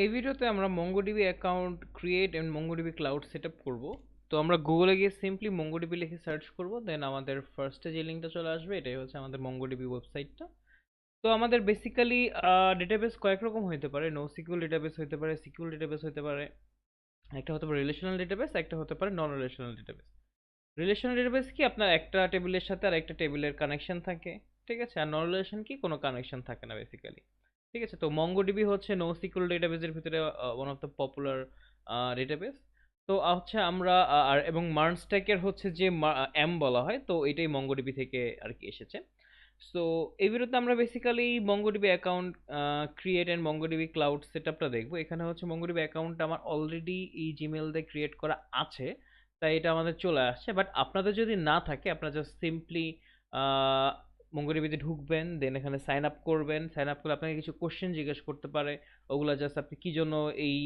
এই ভিডিওতে আমরা MongoDB account create and MongoDB cloud set up করব। তো আমরা গুগলে গিয়ে সিম্পলি মঙ্গোডিবি লিখে সার্চ করব দেন আমাদের ফার্স্টে যে লিঙ্কটা চলে আসবে, এটাই হচ্ছে আমাদের মঙ্গোডিবি ওয়েবসাইটটা তো আমাদের বেসিক্যালি ডেটাবেস কয়েক রকম হতে পারে নো সিকিউল ডেটাবেস হতে পারে সিকিউল ডেটাবেস হতে পারে, একটা হতে পারে রিলেশনাল ডেটাবেস একটা হতে পারে non relational database relational database কি আপনার একটা টেবিলের সাথে আর একটা টেবিলের কানেকশন থাকে, ঠিক আছে? আর নন রিলেশন কি কোনো কানেকশন থাকে না বেসিক্যালি ঠিক আছে? তো মঙ্গোডিবি হচ্ছে নো সিকিউল ডেটাবেসের ভিতরে one of the popular database তো হচ্ছে আমরা আর, এবং মার্নস্ট্যাকের হচ্ছে যে এম বলা হয়, তো এটাই মঙ্গোডিবি থেকে আর কি এসেছে। সো এই ভিডিওতে আমরা basically MongoDB account create and MongoDB cloud set আপটা দেখব। এখানে হচ্ছে মঙ্গোডিবি অ্যাকাউন্টটা আমার অলরেডি এই জিমেল দিয়ে ক্রিয়েট করা আছে, তাই এটা আমাদের চলে আসছে। বাট আপনাদের যদি না থাকে, আপনারা জাস্ট সিম্পলি মঙ্গোডিবিতে ঢুকবেন দেন এখানে সাইন আপ করবেন সাইন আপ করলে আপনাকে কিছু কোশ্চেন জিজ্ঞেস করতে পারে। ওগুলো জাস্ট আপনি কী জন্য এই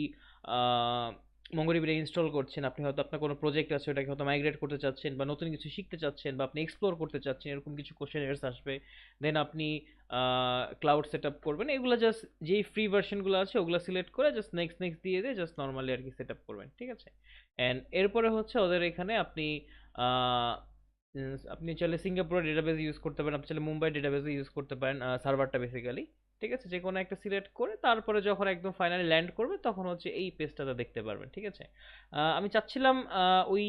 মঙ্গোডিবিটা ইনস্টল করছেন? আপনি হয়তো আপনার কোনো প্রজেক্ট আছে, ওটাকে হয়তো মাইগ্রেট করতে চাচ্ছেন বা নতুন কিছু শিখতে চাচ্ছেন বা আপনি এক্সপ্লোর করতে চাচ্ছেন, এরকম কিছু কোশ্চেন এয়ার্স আসবে। দেন আপনি ক্লাউড সেট আপ করবেন। এগুলো জাস্ট যেই ফ্রি ভার্সনগুলো আছে, ওগুলো সিলেক্ট করে জাস্ট নেক্সট নেক্সট দিয়ে দিয়ে জাস্ট নর্মালি আর কি সেট আপ করবেন, ঠিক আছে? অ্যান্ড এরপরে হচ্ছে ওদের এখানে আপনি আপনি চাইলে সিঙ্গাপুরের ডেটাবেস ইউজ করতে পারেন, আপনি চাইলে মুম্বাই ডেটাবেসে ইউজ করতে পারেন সার্ভারটা বেসিক্যালি ঠিক আছে? যে কোনো একটা সিলেক্ট করে তারপরে যখন একদম ফাইনালি ল্যান্ড করবে তখন হচ্ছে এই পেজটাতে দেখতে পারবেন, ঠিক আছে? আমি চাচ্ছিলাম ওই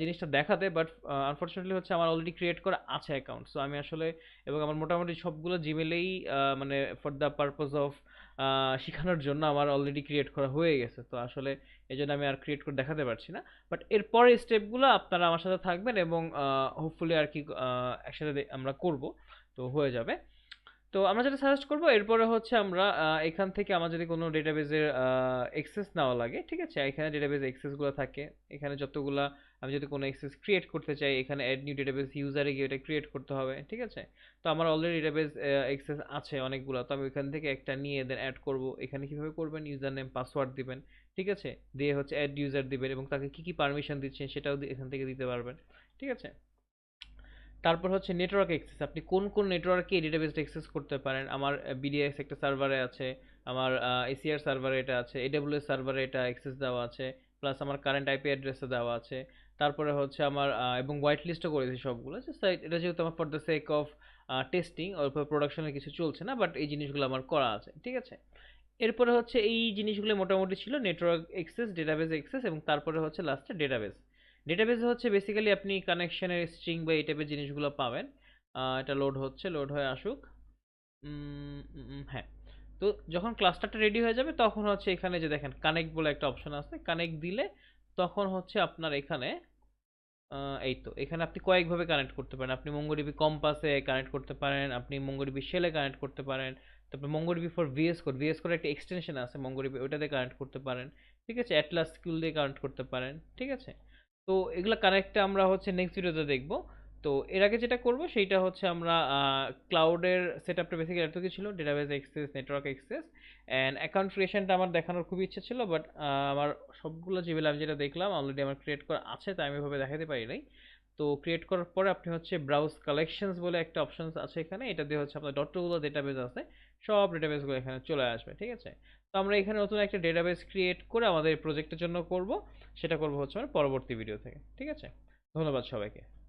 জিনিসটা দেখাতে বাট আনফর্চুনেটলি হচ্ছে আমার অলরেডি ক্রিয়েট করা আছে অ্যাকাউন্ট সো আমি আসলে এবং আমার মোটামুটি সবগুলো জিমেলেই মানে ফর দ্য পারপোজ অফ শেখানোর জন্য আমার অলরেডি ক্রিয়েট করা হয়ে গেছে, তো আসলে এই জন্য আমি আর ক্রিয়েট করে দেখাতে পারছি না। বাট এরপরে স্টেপগুলো আপনারা আমার সাথে থাকবেন এবং হোপফুলি আর কি একসাথে আমরা করব, তো হয়ে যাবে। তো আমরা যেটা সাজেস্ট করব, এরপরে হচ্ছে আমরা এখান থেকে আমার যদি কোনো ডেটাবেজের এক্সেস নেওয়া লাগে, ঠিক আছে? এখানে ডেটাবেজ এক্সেসগুলো থাকে। এখানে যতগুলা, আমি যদি কোনো এক্সেস ক্রিয়েট করতে চাই, এখানে অ্যাড নিউ ডেটাবেস ইউজারে গিয়ে এটা ক্রিয়েট করতে হবে, ঠিক আছে? তো আমার অলরেডি ডেটাবেস এক্সেস আছে অনেকগুলো, তো আমি ওইখান থেকে একটা নিয়ে দেন অ্যাড করব। এখানে কীভাবে করবেন? ইউজার নেম পাসওয়ার্ড দিবেন, ঠিক আছে? দিয়ে হচ্ছে অ্যাড ইউজার দিবেন এবং তাকে কি কি পারমিশন দিচ্ছেন সেটাও এখান থেকে দিতে পারবেন, ঠিক আছে? তারপর হচ্ছে নেটওয়ার্ক অ্যাক্সেস আপনি কোন কোন নেটওয়ার্কে এই ডেটাবেসটা অ্যাক্সেস করতে পারেন? আমার বিডিএস একটা সার্ভারে আছে, আমার এসিআর সার্ভারে এটা আছে এডব্লিউএস সার্ভারে এটা অ্যাক্সেস দেওয়া আছে প্লাস আমার কারেন্ট আইপি অ্যাড্রেসে দেওয়া আছে। তারপরে হচ্ছে আমার এবং হোয়াইট লিস্টও করেছি সবগুলো। এটা যেহেতু আমার for the sake of testing অল্প প্রোডাকশনের কিছু চলছে না বাট এই জিনিসগুলো আমার করা আছে, ঠিক আছে? এরপরে হচ্ছে এই জিনিসগুলো মোটামুটি ছিল নেটওয়ার্ক এক্সেস ডেটাবেস এক্সেস এবং তারপরে হচ্ছে লাস্টে ডেটাবেস ডেটাবেসে হচ্ছে বেসিক্যালি আপনি কানেকশনের স্ট্রিং বা এই টাইপের জিনিসগুলো পাবেন। এটা লোড হচ্ছে লোড হয়ে আসুক। হ্যাঁ। তো যখন ক্লাস্টারটা রেডি হয়ে যাবে, তখন হচ্ছে এখানে যে দেখেন কানেক্ট বলে একটা অপশন আছে। কানেক্ট দিলে তখন হচ্ছে আপনার এখানে এই তো, এখানে আপনি কয়েকভাবে কানেক্ট করতে পারেন। আপনি মঙ্গোডিবি কম্পাসে কানেক্ট করতে পারেন, আপনি মঙ্গোডিবি শেলে কানেক্ট করতে পারেন। তারপর MongoDB for VS Code VS Code একটা এক্সটেনশন আছে মঙ্গোডিবি ওটাতে কানেক্ট করতে পারেন। ঠিক আছে? অ্যাটলাস স্কিল দিয়ে কানেক্ট করতে পারেন। ঠিক আছে? তো এগুলো কানেক্টটা আমরা হচ্ছে নেক্সট ভিডিওতে দেখব। তো এর আগে যেটা করব সেইটা হচ্ছে আমরা ক্লাউডের সেট আপটা বেসিক্যালি এত ছিল database access network access and account ক্রিয়েশনটা আমার দেখানোর খুব ইচ্ছে ছিল বাট আমার সবগুলো জিমেল আমি যেটা দেখলাম অলরেডি আমার ক্রিয়েট করা আছে, তাই আমি এভাবে দেখাতে পারি নাই। তো ক্রিয়েট করার পরে আপনি হচ্ছে ব্রাউজ কালেকশনস বলে একটা অপশন আছে এখানে। এটা দিয়ে হচ্ছে আপনার ডটগুলো ডেটাবেস আছে। সব ডেটাবেসগুলো এখানে চলে আসবে, ঠিক আছে? তো আমরা এখানে নতুন একটা ডেটাবেস ক্রিয়েট করে আমাদের প্রজেক্টের জন্য করব। সেটা করব হচ্ছে আমার পরবর্তী ভিডিও থেকে, ঠিক আছে? ধন্যবাদ সবাইকে।